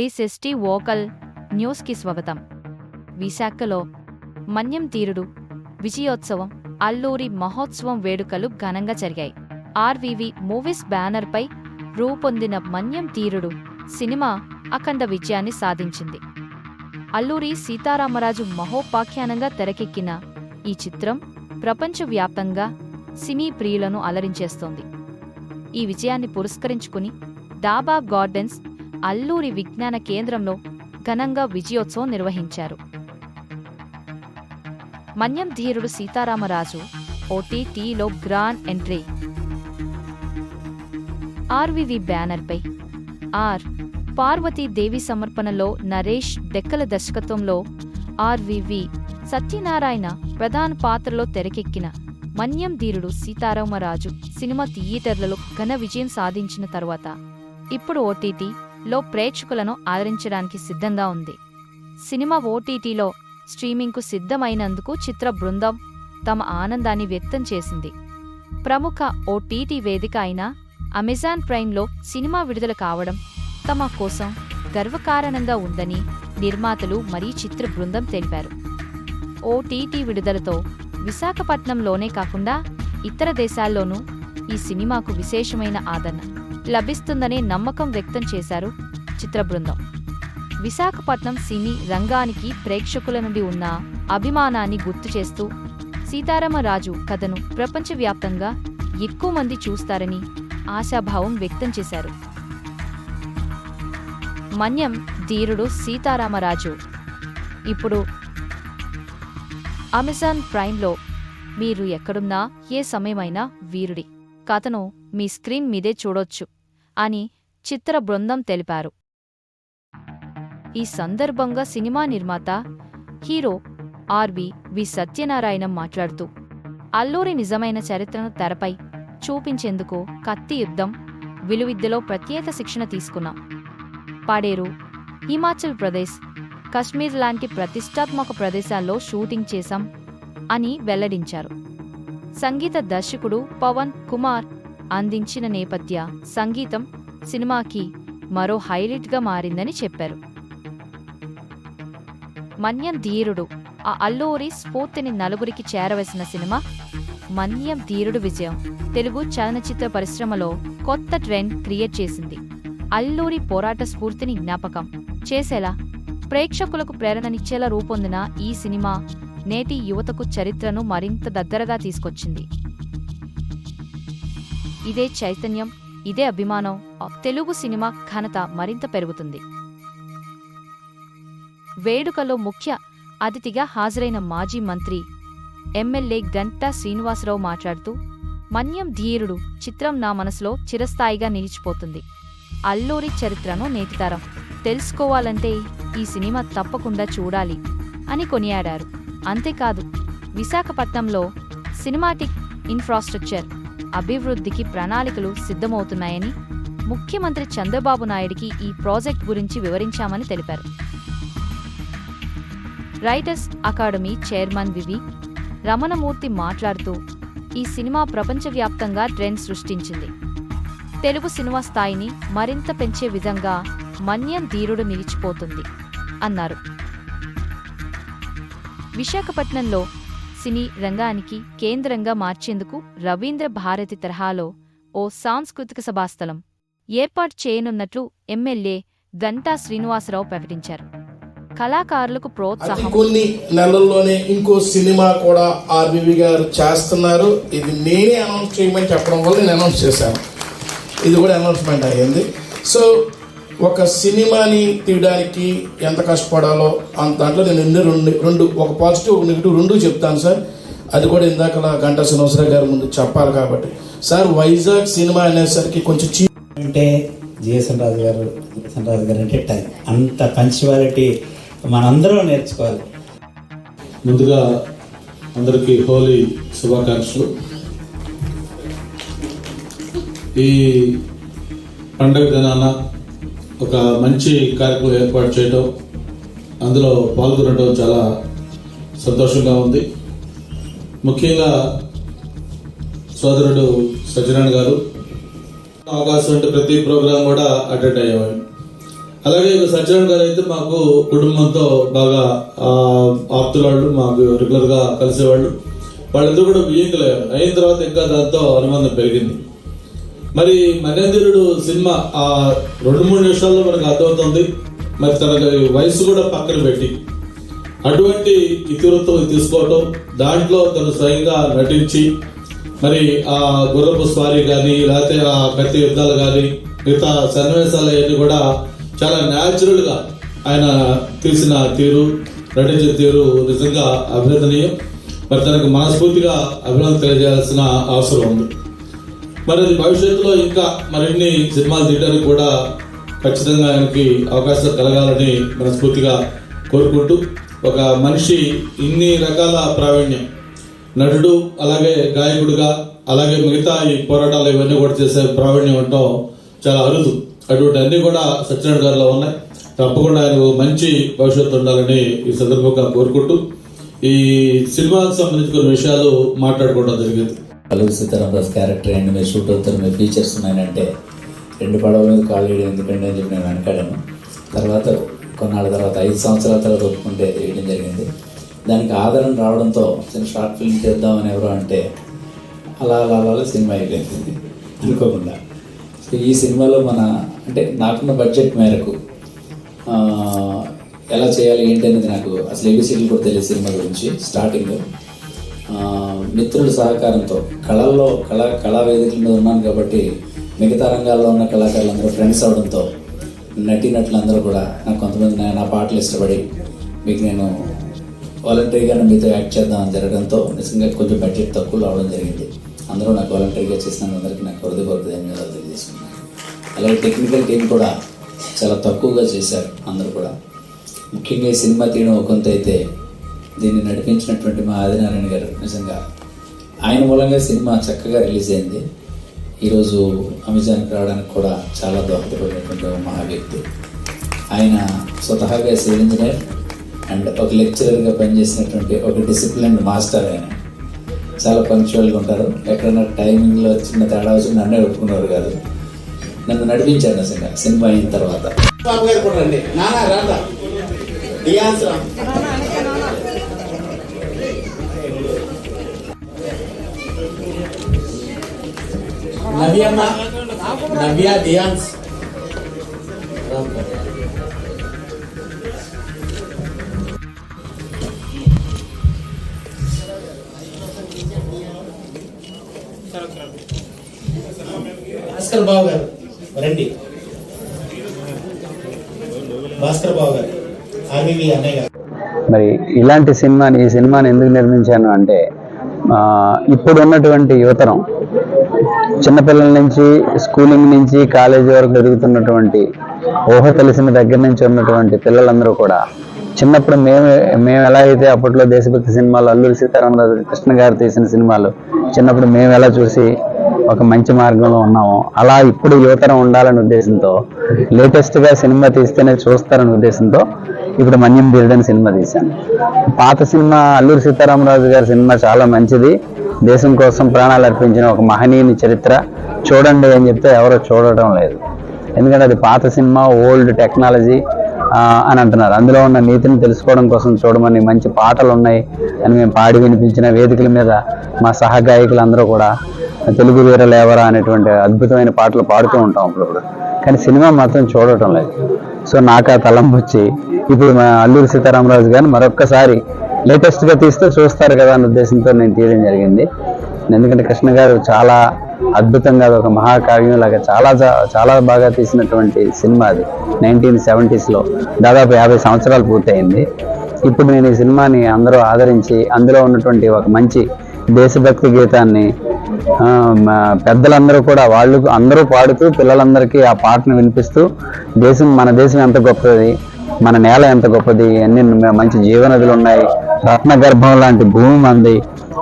Three sixty vocal న్యూస్కి స్వాగతం. విశాఖలో మన్యం తీరుడు విజయోత్సవం అల్లూరి మహోత్సవం వేడుకలు ఘనంగా జరిగాయి. ఆర్వీవి మూవీస్ బ్యానర్పై రూపొందిన మన్యం తీరుడు సినిమా అఖండ విజయాన్ని సాధించింది. అల్లూరి సీతారామరాజు మహోపాఖ్యానంగా తెరకెక్కిన ఈ చిత్రం ప్రపంచవ్యాప్తంగా సినీ ప్రియులను అలరించేస్తోంది. ఈ విజయాన్ని పురస్కరించుకుని డాబా గార్డెన్స్ అల్లూరి విజ్ఞాన కేంద్రంలో ఘనంగా విజయోత్సవం నిర్వహించారు. మన్యం ధీరుడు సీతారామరాజు ఓటీటీలో గ్రాండ్ ఎంట్రీ. ఆర్వివి బ్యానర్పై ఆర్. పార్వతీదేవి సమర్పణలో నరేష్ డెక్కల దర్శకత్వంలో ఆర్వివి సత్యనారాయణ ప్రధాన పాత్రలో తెరకెక్కిన మన్యం ధీరుడు సీతారామరాజు సినిమా థియేటర్లలో ఘన విజయం సాధించిన తరువాత ఇప్పుడు ఓటీటీ లో ప్రేక్షకులను ఆదరించడానికి సిద్ధంగా ఉంది. సినిమా ఓటీటీలో స్ట్రీమింగ్కు సిద్ధమైనందుకు చిత్ర బృందం తమ ఆనందాన్ని వ్యక్తం చేసింది. ప్రముఖ ఓటీటీ వేదిక అయిన అమెజాన్ ప్రైమ్లో సినిమా విడుదల కావడం తమ కోసం గర్వకారణంగా ఉందని నిర్మాతలు మరియు చిత్ర బృందం తెలిపారు. ఓటీటీ విడుదలతో విశాఖపట్నంలోనే కాకుండా ఇతర దేశాల్లోనూ ఈ సినిమాకు విశేషమైన ఆదరణ లభిస్తుందనే నమ్మకం వ్యక్తం చేశారు చిత్ర బృందం. విశాఖపట్నం సినీ రంగానికి ప్రేక్షకుల నుండి ఉన్న అభిమానాన్ని గుర్తు చేస్తూ సీతారామరాజు కథను ప్రపంచవ్యాప్తంగా ఎక్కువ మంది చూస్తారని ఆశాభావం వ్యక్తం చేశారు. మన్యం ధీరుడు సీతారామరాజు. ఇప్పుడు అమెజాన్ ప్రైమ్లో మీరు ఎక్కడున్నా ఏ సమయమైనా వీరుడి కథను మీ స్క్రీన్ మీదే చూడొచ్చు అని చిత్ర బృందం తెలిపారు. ఈ సందర్భంగా సినిమా నిర్మాత హీరో ఆర్వి వి సత్యనారాయణ మాట్లాడుతూ అల్లూరి నిజమైన చరిత్రను తెరపై చూపించేందుకు కత్తి యుద్ధం విలువిద్యలో ప్రత్యేక శిక్షణ తీసుకున్నాం. పాడేరు హిమాచల్ ప్రదేశ్ కశ్మీర్ లాంటి ప్రతిష్టాత్మక ప్రదేశాల్లో షూటింగ్ చేశాం అని వెల్లడించారు. సంగీత దర్శకుడు పవన్ కుమార్ అందించిన నేపథ్య సంగీతం సినిమాకి మరో హైలైట్గా మారిందని చెప్పారు. మన్యం ధీరుడు ఆ అల్లూరి స్ఫూర్తిని నలుగురికి చేరవేసిన సినిమా మన్యం ధీరుడు విజయం. తెలుగు చలనచిత్ర పరిశ్రమలో కొత్త ట్రెండ్ క్రియేట్ చేసింది. అల్లూరి పోరాట స్ఫూర్తిని జ్ఞాపకం చేసేలా ప్రేక్షకులకు ప్రేరణనిచ్చేలా రూపొందిన ఈ సినిమా నేటి యువతకు చరిత్రను మరింత దగ్గరగా తీసుకొచ్చింది. ఇదే చైతన్యం ఇదే అభిమానం తెలుగు సినిమా ఘనత మరింత పెరుగుతుంది. వేడుకలో ముఖ్య అతిథిగా హాజరైన మాజీ మంత్రి ఎమ్మెల్యే గంటా శ్రీనివాసరావు మాట్లాడుతూ మన్యం ధీరుడు చిత్రం నా మనసులో చిరస్థాయిగా నిలిచిపోతుంది. అల్లూరి చరిత్రను నేటితరం తెలుసుకోవాలంటే ఈ సినిమా తప్పకుండా చూడాలి అని కొనియాడారు. అంతేకాదు విశాఖపట్నంలో సినిమాటిక్ ఇన్ఫ్రాస్ట్రక్చర్ అభివృద్ధికి ప్రణాళికలు సిద్ధమవుతున్నాయని ముఖ్యమంత్రి చంద్రబాబు నాయుడికి ఈ ప్రాజెక్ట్ గురించి వివరించామని తెలిపారు. Writers academy chairman VV Ramanamurthy మాట్లాడుతూ ఈ సినిమా ప్రపంచవ్యాప్తంగా ట్రెండ్ సృష్టించింది. తెలుగు సినిమా స్థాయిని మరింత పెంచే విధంగా మన్యం ధీరుడు నిలిచిపోతుంది అన్నారు. విశాఖపట్నంలో సినీ రంగానికి కేంద్రంగా మార్చేందుకు రవీంద్ర భారతి తరహాలో ఓ సాంస్కృతిక సభాస్థలం ఏర్పాటు చేయనున్నట్లు ఎమ్మెల్యే గంటా శ్రీనివాసరావు ప్రకటించారు. కళాకారులకు ప్రోత్సాహం కొన్ని నెలల్లోనే ఇంకో సినిమా కూడా ఆర్బీవి గారు చేస్తున్నారు. ఇది నేనే అనౌన్స్ చేయమని చెప్పడం వల్ల నేను అనౌన్స్ చేశాను. ఇది కూడా అనౌన్స్మెంట్ అయ్యింది. సో ఒక సినిమాని తీయడానికి ఎంత కష్టపడాలో అంత దాంట్లో నేను ఎన్ని రెండు రెండు ఒక పాజిటివ్ ఒక నెగిటివ్ రెండు చెప్తాను సార్. అది కూడా ఇందాక గంటా శ్రీనివాసరావు గారి ముందు చెప్పాలి కాబట్టి. సార్ వైజాగ్ సినిమా అనేసరికి కొంచెం చీ అంటే జిఎస్ఎన్ రాజు గారు జిఎస్ఎన్ రాజు గారు అంటే టైం అంత పంచువాలిటీ మనందరం నేర్చుకోవాలి. ముందుగా అందరికీ హోలీ శుభాకాంక్షలు. ఈ పండగ దినాన ఒక మంచి కార్యక్రమం ఏర్పాటు చేయడం అందులో పాల్గొనడం చాలా సంతోషంగా ఉంది. ముఖ్యంగా సోదరుడు సత్యనారాయణ గారు అవకాశం అంటే ప్రతి ప్రోగ్రాం కూడా అటెండ్ అయ్యేవాడు అలాగే సత్యనారాయణ గారు అయితే మాకు కుటుంబంతో బాగా ఆప్తులాళ్ళు మాకు రెగ్యులర్గా కలిసేవాళ్ళు. వాళ్ళందరూ కూడా వియ్యంకులయ్యారు అయిన తర్వాత ఇంకా దాంతో అనుబంధం పెరిగింది. మరి మనేంద్రుడు సినిమా ఆ రెండు మూడు నిమిషాల్లో మనకు అర్థమవుతుంది. మరి తన వయసు కూడా పక్కన పెట్టి. అటువంటి ఇతివృత్తం తీసుకోవటం దాంట్లో తను స్వయంగా నటించి మరి ఆ గుర్రపు స్వారీ కానీ లేకపోతే ఆ కత్తి యుద్ధాలు కానీ మిగతా సన్నివేశాలు అవన్నీ కూడా చాలా న్యాచురల్గా ఆయన తీసిన తీరు నటించిన తీరు నిజంగా అభినందనీయం. మరి తనకు మనస్ఫూర్తిగా అభినందన తెలియజేయాల్సిన అవసరం ఉంది. మరి అది భవిష్యత్తులో ఇంకా మరిన్ని సినిమాలు తీయడానికి కూడా ఖచ్చితంగా ఆయనకి అవకాశం కలగాలని మనస్ఫూర్తిగా కోరుకుంటూ ఒక మనిషి ఇన్ని రకాల ప్రావీణ్యం నటుడు అలాగే గాయకుడిగా అలాగే మిగతా ఈ పోరాటాలు ఇవన్నీ కూడా చేసే ప్రావీణ్యం ఉండటం చాలా అరుదు. అటువంటి అన్ని కూడా సత్యనారాయణ గారిలో ఉన్నాయి. తప్పకుండా ఆయన మంచి భవిష్యత్తు ఉండాలని ఈ సందర్భంగా కోరుకుంటూ ఈ సినిమాకు సంబంధించిన కొన్ని విషయాలు మాట్లాడుకోవడం జరిగింది. అల్లు సీతారాం దాస్ క్యారెక్టర్ అండ్ మీరు షూట్ అవుతారు మీ ఫీచర్స్ ఉన్నాయంటే రెండు పడవల మీద కాల్ వేయడం ఎందుకంటే అని చెప్పి నేను వెనకాడాను తర్వాత కొన్నాళ్ళ తర్వాత ఐదు సంవత్సరాల తర్వాత ఒప్పుకుంటే వేయడం జరిగింది. దానికి ఆదరణ రావడంతో చిన్న షార్ట్ ఫిల్మ్ చేద్దామని ఎవరో అంటే అలా అలా అలా సినిమా అయిపోయింది. అనుకోకుండా. సో ఈ సినిమాలో మన అంటే నాకున్న బడ్జెట్ మేరకు ఎలా చేయాలి ఏంటి అనేది నాకు అసలు ఏబిసిడీలు కూడా తెలియదు సినిమా గురించి స్టార్టింగ్లో మిత్రుల సహకారంతో కళల్లో కళా కళా వేదికల మీద ఉన్నాను కాబట్టి మిగతా రంగాల్లో ఉన్న కళాకారులందరూ ఫ్రెండ్స్ అవడంతో నటీనటులందరూ కూడా నాకు కొంతమంది నా- నా పాటలు ఇష్టపడి మీకు నేను వాలంటరీగా మీతో యాక్ట్ చేద్దాం జరగడంతో నిజంగా కొంచెం బడ్జెట్ తక్కువ రావడం జరిగింది. అందరూ నాకు వాలంటరీగా చేసిన అందరికీ నాకు హృదయపూర్వక ధన్యవాదాలు తెలియజేసుకున్నాను అలాగే టెక్నికల్ టీం కూడా చాలా తక్కువగా చేశారు అందరూ కూడా. ముఖ్యంగా సినిమా తీయడం ఒక కొంత అయితే దీన్ని నడిపించినటువంటి మా ఆదినారాయణ గారు. నిజంగా ఆయన మూలంగా సినిమా చక్కగా రిలీజ్ అయింది. ఈరోజు అమెజాన్కి రావడానికి కూడా చాలా దోహదపడినటువంటి మహా వ్యక్తి ఆయన స్వతహాగా సివిల్ ఇంజనీర్ అండ్ ఒక లెక్చరర్గా పనిచేసినటువంటి ఒక డిసిప్లిన్ మాస్టర్ ఆయన. చాలా పంక్చువల్గా ఉంటారు. ఎక్కడైనా టైమింగ్లో చిన్న తేడా వచ్చి నన్నే ఒప్పుకున్నారు కాదు. నన్ను నడిపించారు నిజంగా. సినిమా అయిన తర్వాత. నవ్యమ్మ నవ్య డియాన్స్ భాస్కర్ బాబు గారు రండి. భాస్కర్ బాబు గారు ఆర్వీవి అన్నయ్య గారు. మరి ఇలాంటి సినిమాని ఈ సినిమాని ఎందుకు నిర్మించాను అంటే ఇప్పుడు ఉన్నటువంటి యువతరం చిన్నపిల్లల నుంచి స్కూలింగ్ నుంచి కాలేజీ వరకు ఎదుగుతున్నటువంటి ఊహ తెలిసిన దగ్గర నుంచి ఉన్నటువంటి పిల్లలందరూ కూడా చిన్నప్పుడు మేము మేము ఎలా అయితే అప్పట్లో దేశభక్తి సినిమాలు అల్లూరి సీతారామరాజు కృష్ణ గారు తీసిన సినిమాలు చిన్నప్పుడు మేము ఎలా చూసి ఒక మంచి మార్గంలో ఉన్నాము అలా ఇప్పుడు యువతరం ఉండాలనే ఉద్దేశంతో లేటెస్ట్గా సినిమా తీస్తేనే చూస్తారనే ఉద్దేశంతో ఇప్పుడు మన్యం బీర్డన్ సినిమా తీశాను. పాత సినిమా అల్లూరి సీతారామరాజు గారి సినిమా చాలా మంచిది. దేశం కోసం ప్రాణాలు అర్పించిన ఒక మహనీయుని చరిత్ర చూడండి అని చెప్తే ఎవరో చూడటం లేదు. ఎందుకంటే అది పాత సినిమా ఓల్డ్ టెక్నాలజీ అని అంటున్నారు. అందులో ఉన్న నీతిని తెలుసుకోవడం కోసం చూడమని మంచి పాటలు ఉన్నాయి అని మేము పాడి వినిపించిన వేదికల మీద మా సహగాయకులు అందరూ కూడా తెలుగు వీరలేవరా అనేటువంటి అద్భుతమైన పాటలు పాడుతూ ఉంటాం అప్పుడప్పుడు కానీ సినిమా మాత్రం చూడటం లేదు. సో నాకు ఆ తలంపు వచ్చి ఇప్పుడు మా అల్లూరి సీతారామరాజు గారిని మరొక్కసారి లేటెస్ట్గా తీస్తే చూస్తారు కదా అన్న ఉద్దేశంతో నేను తీయడం జరిగింది. ఎందుకంటే కృష్ణ గారు చాలా అద్భుతంగా అది ఒక మహాకావ్యం లాగా చాలా చాలా బాగా తీసినటువంటి సినిమా అది. నైన్టీన్ సెవెంటీస్లో దాదాపు యాభై సంవత్సరాలు పూర్తయింది. ఇప్పుడు నేను ఈ సినిమాని అందరూ ఆదరించి అందులో ఉన్నటువంటి ఒక మంచి దేశభక్తి గీతాన్ని మా పెద్దలందరూ కూడా వాళ్ళు అందరూ పాడుతూ పిల్లలందరికీ ఆ పాటను వినిపిస్తూ దేశం మన దేశం ఎంత గొప్పది మన నేల ఎంత గొప్పది అన్ని మంచి జీవనదులు ఉన్నాయి రత్న గర్భం లాంటి భూమి మంది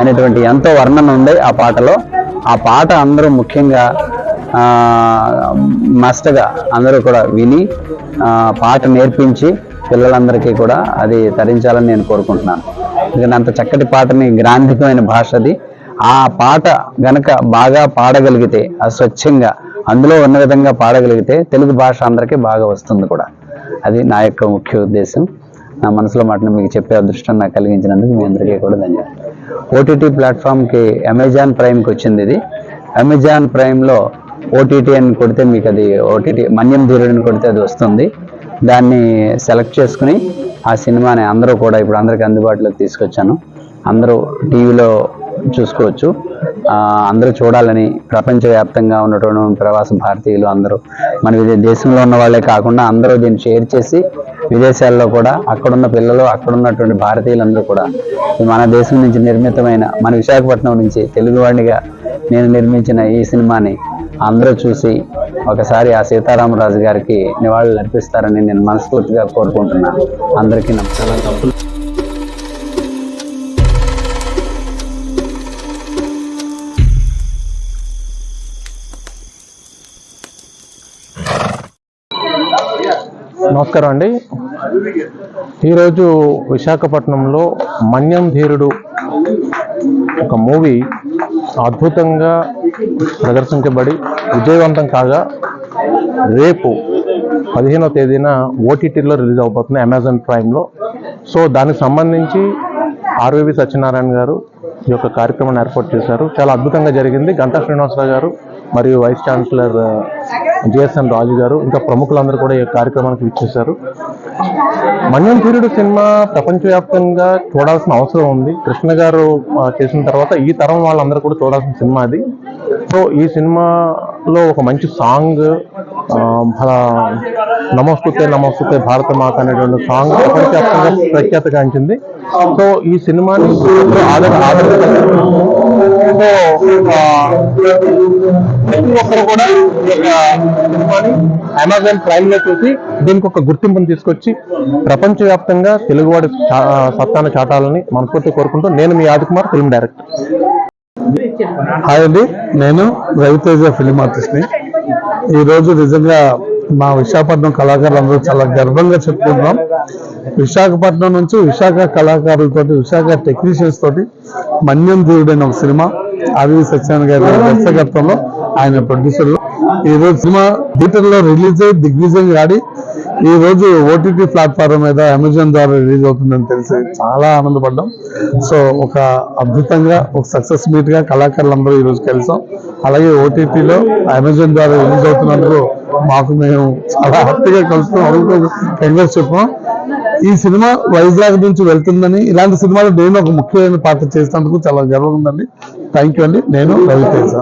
అనేటువంటి ఎంతో వర్ణన ఉంది ఆ పాటలో. ఆ పాట అందరూ ముఖ్యంగా మస్ట్గా అందరూ కూడా విని పాట నేర్పించి పిల్లలందరికీ కూడా అది తరించాలని నేను కోరుకుంటున్నాను. ఎందుకంటే అంత చక్కటి పాటని గ్రాంధికమైన భాష అది. ఆ పాట గనక బాగా పాడగలిగితే అస్వచ్ఛంగా స్వచ్ఛంగా అందులో ఉన్న విధంగా పాడగలిగితే తెలుగు భాష అందరికీ బాగా వస్తుంది కూడా. అది నా యొక్క ముఖ్య ఉద్దేశం. నా మనసులో మాటను మీకు చెప్పే అదృష్టం నాకు కలిగించినందుకు మీ అందరికీ కూడా ధన్యవాదాలు. ఓటీటీ ప్లాట్ఫామ్కి అమెజాన్ ప్రైమ్కి వచ్చింది ఇది. అమెజాన్ ప్రైమ్లో ఓటీటీ అని కొడితే మీకు అది ఓటీటీ మన్యం ధీరుడిని కొడితే అది వస్తుంది. దాన్ని సెలెక్ట్ చేసుకుని ఆ సినిమాని అందరూ కూడా ఇప్పుడు అందరికీ అందుబాటులోకి తీసుకొచ్చాను. అందరూ టీవీలో చూసుకోవచ్చు. అందరూ చూడాలని ప్రపంచవ్యాప్తంగా ఉన్నటువంటి ప్రవాస భారతీయులు అందరూ. మన దేశంలో ఉన్న వాళ్ళే కాకుండా అందరూ దీన్ని షేర్ చేసి విదేశాల్లో కూడా అక్కడున్న పిల్లలు అక్కడ ఉన్నటువంటి భారతీయులందరూ కూడా మన దేశం నుంచి నిర్మితమైన మన విశాఖపట్నం నుంచి తెలుగువాడిగా నేను నిర్మించిన ఈ సినిమాని అందరూ చూసి ఒకసారి ఆ సీతారామరాజు గారికి నివాళులు అర్పిస్తారని నేను మనస్ఫూర్తిగా కోరుకుంటున్నాను. అందరికీ నమస్కారం. నమస్కారం అండి. ఈరోజు విశాఖపట్నంలో మన్యం ధీరుడు ఒక మూవీ అద్భుతంగా ప్రదర్శించబడి విజయవంతం కాగా రేపు పదిహేనో తేదీన ఓటీటీలో రిలీజ్ అవబోతుంది అమెజాన్ ప్రైమ్లో. సో దానికి సంబంధించి ఆర్వీవి సత్యనారాయణ గారు ఈ యొక్క కార్యక్రమాన్ని ఏర్పాటు చేశారు. చాలా అద్భుతంగా జరిగింది. గంటా శ్రీనివాసరావు గారు మరియు వైస్ ఛాన్సలర్ జిఎస్ఎన్ రాజు గారు ఇంకా ప్రముఖులందరూ కూడా ఈ కార్యక్రమానికి విచ్చేశారు. మన్యం సూర్యుడు సినిమా ప్రపంచవ్యాప్తంగా చూడాల్సిన అవసరం ఉంది. కృష్ణ గారు చేసిన తర్వాత ఈ తరం వాళ్ళందరూ కూడా చూడాల్సిన సినిమా అది. సో ఈ సినిమాలో ఒక మంచి సాంగ్ నమోస్తుతే నమోస్తుతే భారత మాత అనేటువంటి సాంగ్ ప్రపంచవ్యాప్తంగా ప్రఖ్యాత గాంచింది. సో ఈ సినిమాని ఆదరణ ఆ, ప్రతి ఒక్కరు కూడా అమెజాన్ ప్రైమ్లో చూసి దీనికి ఒక గుర్తింపును తీసుకొచ్చి ప్రపంచవ్యాప్తంగా తెలుగువాడి చా- సత్తాను చాటాలని మనస్ఫూర్తి కోరుకుంటూ నేను మీ ఆదికుమార్ ఫిల్మ్ డైరెక్టర్. హాయ్ అండి నేను రవితేజ ఫిలిం ఆర్టిస్ట్ని. ఈరోజు నిజంగా మా విశాఖపట్నం కళాకారులందరూ చాలా గర్వంగా చెప్పుకుంటున్నాం. విశాఖపట్నం నుంచి విశాఖ కళాకారులతోటి విశాఖ టెక్నీషియన్స్ తోటి మన్యం దేవుడైన ఒక సినిమా అవి సత్యనారాయణ గారి దర్శకత్వంలో ఆయన ప్రొడ్యూసర్లు ఈ రోజు సినిమా థియేటర్లో రిలీజ్ అయ్యి దిగ్విజయం ఆడి ఈ రోజు ఓటీటీ ప్లాట్ఫారం మీద అమెజాన్ ద్వారా రిలీజ్ అవుతుందని తెలిసి చాలా ఆనందపడ్డాం. సో ఒక అద్భుతంగా ఒక సక్సెస్ మీట్గా కళాకారులందరూ ఈ రోజు కలిసాం. అలాగే ఓటీటీలో అమెజాన్ ద్వారా రిలీజ్ అవుతున్నందుకు మాకు మేము చాలా హ్యాపీగా కలుస్తున్నాం. కంగ్రెస్ చెప్పాం. ఈ సినిమా వైజాగ్ నుంచి వెళ్తుందని ఇలాంటి సినిమాలు నేను ఒక ముఖ్యమైన పాత్ర చేసినందుకు చాలా గర్వంగా ఉందండి. థ్యాంక్ యూ అండి. నేను రవితేజ